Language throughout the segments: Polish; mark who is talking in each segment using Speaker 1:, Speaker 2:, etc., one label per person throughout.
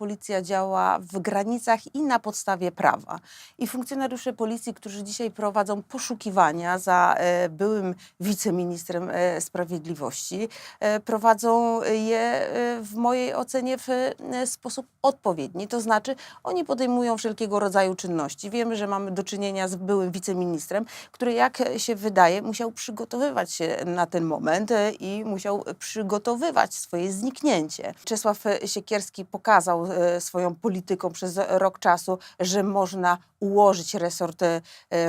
Speaker 1: policja działa w granicach i na podstawie prawa. I funkcjonariusze policji, którzy dzisiaj prowadzą poszukiwania za e, byłym wiceministrem e, sprawiedliwości, e, prowadzą je w mojej ocenie w sposób odpowiedni. To znaczy, oni podejmują wszelkiego rodzaju czynności. Wiemy, że mamy do czynienia z byłym wiceministrem, który, jak się wydaje, musiał przygotowywać się na ten moment i musiał przygotowywać swoje zniknięcie. Czesław Siekierski pokazał swoją polityką przez rok czasu, że można ułożyć resort e,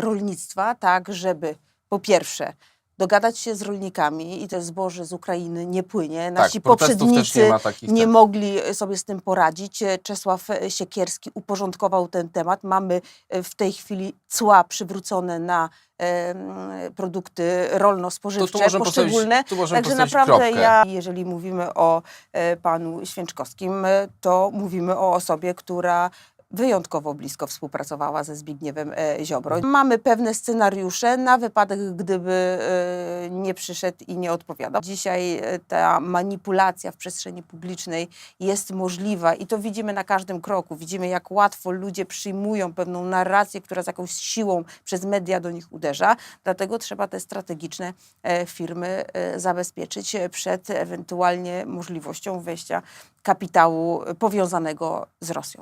Speaker 1: rolnictwa tak, żeby po pierwsze dogadać się z rolnikami i to zboże z Ukrainy nie płynie. Nasi
Speaker 2: protestów też
Speaker 1: poprzednicy
Speaker 2: nie takich,
Speaker 1: nie
Speaker 2: tak.
Speaker 1: mogli sobie z tym poradzić. E, Czesław Siekierski uporządkował ten temat. Mamy e, w tej chwili cła przywrócone na em, produkty rolno-spożywcze poszczególne. Także naprawdę
Speaker 2: kropkę.
Speaker 1: ja, jeżeli mówimy o e, panu Święczkowskim, e, to mówimy o osobie, która wyjątkowo blisko współpracowała ze Zbigniewem e, Ziobro. Mamy pewne scenariusze na wypadek, gdyby e, nie przyszedł i nie odpowiadał. Dzisiaj e, ta manipulacja w przestrzeni publicznej jest możliwa i to widzimy na każdym kroku. Widzimy, jak łatwo ludzie przyjmują pewną narrację, która z jakąś siłą przez media do nich uderza. Dlatego trzeba te strategiczne firmy zabezpieczyć przed ewentualnie możliwością wejścia kapitału powiązanego z Rosją.